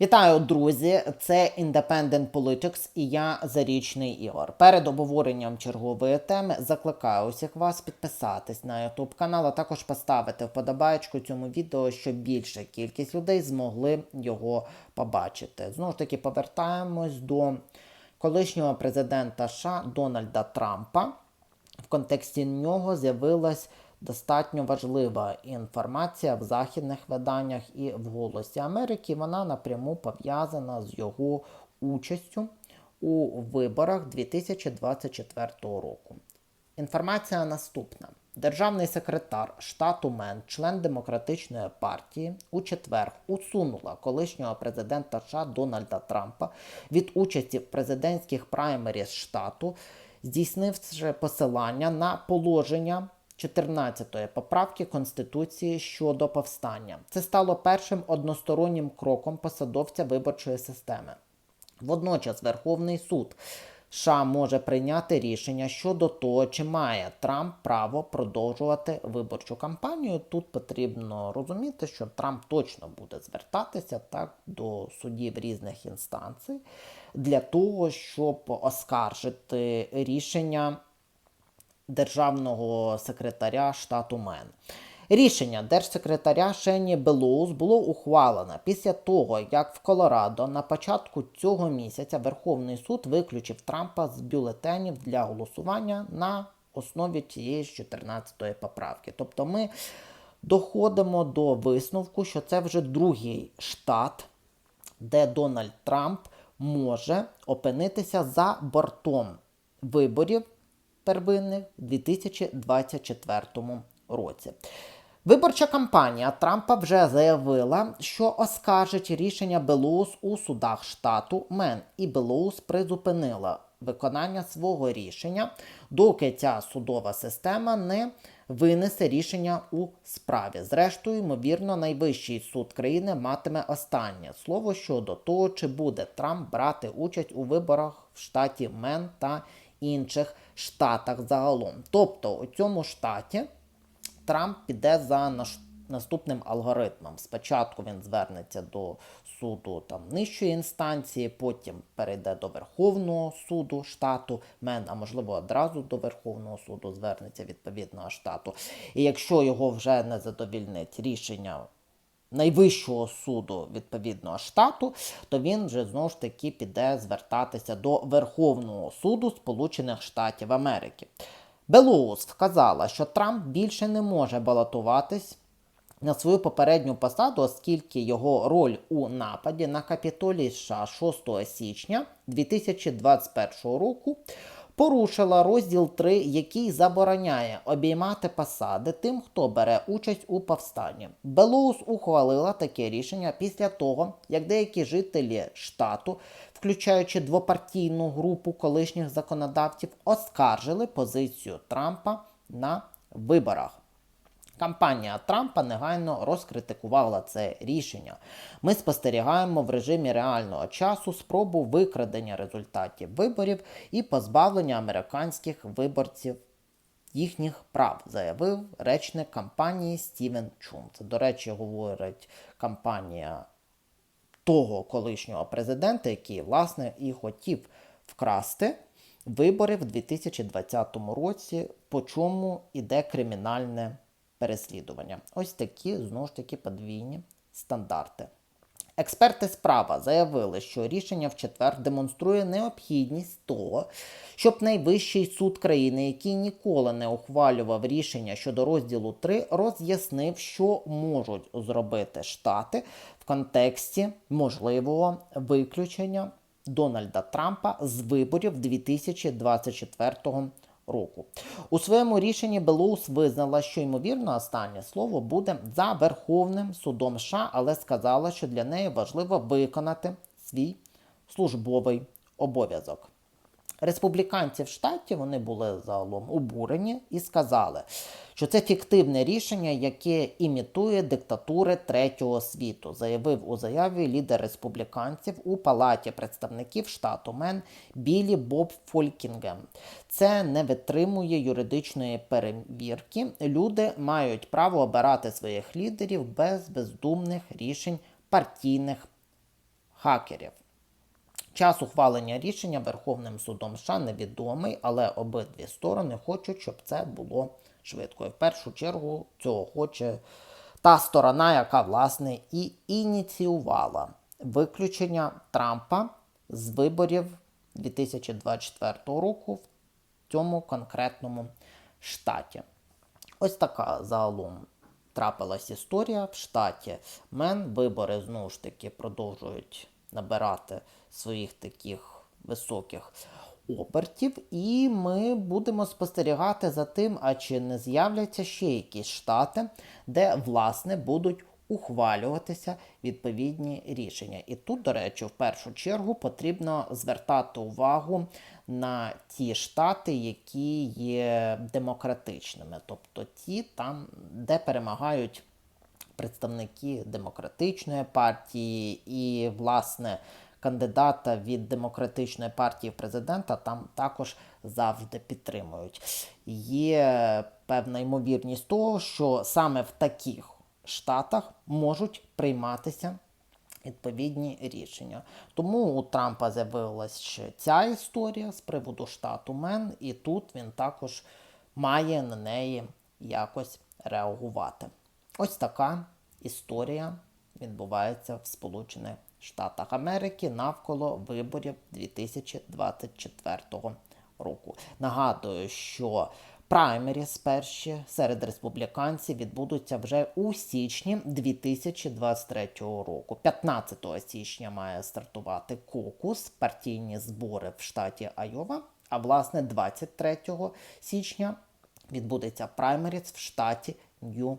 Вітаю, друзі! Це Independent Politics і я Зарічний Ігор. Перед обговоренням чергової теми закликаю усіх вас підписатись на YouTube канал, а також поставити вподобайку цьому відео, щоб більша кількість людей змогли його побачити. Знову ж таки, повертаємось до колишнього президента США Дональда Трампа. В контексті нього з'явилась достатньо важлива інформація в західних виданнях і в Голосі Америки. Вона напряму пов'язана з його участю у виборах 2024 року. Інформація наступна. Державний секретар штату Мен, член демократичної партії, у четвер усунула колишнього президента США Дональда Трампа від участі в президентських праймеріз штату, здійснивши посилання на положення 14-ї поправки Конституції щодо повстання. Це стало першим одностороннім кроком посадовця виборчої системи. Водночас Верховний суд США може прийняти рішення щодо того, чи має Трамп право продовжувати виборчу кампанію. Тут потрібно розуміти, що Трамп точно буде звертатися так до судів різних інстанцій для того, щоб оскаржити рішення державного секретаря штату Мен. Рішення держсекретаря Шені Белоус було ухвалено після того, як в Колорадо на початку цього місяця Верховний суд виключив Трампа з бюлетенів для голосування на основі цієї ж 14-ї поправки. Тобто ми доходимо до висновку, що це вже другий штат, де Дональд Трамп може опинитися за бортом виборів первинних у 2024 році. Виборча кампанія Трампа вже заявила, що оскаржить рішення Белоус у судах штату Мен, і Белоус призупинила виконання свого рішення, доки ця судова система не винесе рішення у справі. Зрештою, ймовірно, найвищий суд країни матиме останнє слово щодо того, чи буде Трамп брати участь у виборах в штаті Мен та інших штатах загалом. Тобто у цьому штаті Трамп піде за наступним алгоритмом. Спочатку він звернеться до суду там нижчої інстанції, потім перейде до Верховного суду штату Мен, а можливо одразу до Верховного суду звернеться відповідного штату. І якщо його вже не задовільнить рішення найвищого суду відповідного штату, то він вже знову ж таки піде звертатися до Верховного суду Сполучених Штатів Америки. Белоус вказала, що Трамп більше не може балотуватись на свою попередню посаду, оскільки його роль у нападі на Капітолій США 6 січня 2021 року порушила розділ 3, який забороняє обіймати посади тим, хто бере участь у повстанні. Белоус ухвалила таке рішення після того, як деякі жителі штату, включаючи двопартійну групу колишніх законодавців, оскаржили позицію Трампа на виборах. Кампанія Трампа негайно розкритикувала це рішення. Ми спостерігаємо в режимі реального часу спробу викрадення результатів виборів і позбавлення американських виборців їхніх прав, заявив речник кампанії Стівен Чун. Це, до речі, говорить кампанія того колишнього президента, який, власне, і хотів вкрасти вибори в 2020 році, по чому іде кримінальне переслідування. Ось такі, знову ж таки, подвійні стандарти. Експерти справа заявили, що рішення в четвер демонструє необхідність того, щоб найвищий суд країни, який ніколи не ухвалював рішення щодо розділу 3, роз'яснив, що можуть зробити штати в контексті можливого виключення Дональда Трампа з виборів 2024 року. У своєму рішенні Белоус визнала, що ймовірно останнє слово буде за Верховним судом США, але сказала, що для неї важливо виконати свій службовий обов'язок. Республіканці в штаті вони були загалом обурені і сказали, що це фіктивне рішення, яке імітує диктатури третього світу, заявив у заяві лідер республіканців у палаті представників штату Мен Білі Боб Фолькінгем. Це не витримує юридичної перевірки. Люди мають право обирати своїх лідерів без бездумних рішень партійних хакерів. Час ухвалення рішення Верховним судом США невідомий, але обидві сторони хочуть, щоб це було швидко. І в першу чергу цього хоче та сторона, яка власне і ініціювала виключення Трампа з виборів 2024 року в цьому конкретному штаті. Ось така загалом трапилась історія в штаті Мен. Вибори знову ж таки продовжують набирати своїх таких високих обертів, і ми будемо спостерігати за тим, а чи не з'являться ще якісь штати, де власне будуть ухвалюватися відповідні рішення. І тут, до речі, в першу чергу потрібно звертати увагу на ті штати, які є демократичними, тобто ті там, де перемагають представники демократичної партії і, власне, кандидата від демократичної партії президента там також завжди підтримують. Є певна ймовірність того, що саме в таких штатах можуть прийматися відповідні рішення. Тому у Трампа з'явилася ще ця історія з приводу штату Мен, і тут він також має на неї якось реагувати. Ось така історія відбувається в Сполучених Штатах Америки навколо виборів 2024 року. Нагадую, що праймеріс перші серед республіканців відбудуться вже у січні 2023 року. 15 січня має стартувати кокус, партійні збори в штаті Айова. А власне 23 січня відбудеться праймеріс в штаті Нью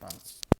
eight.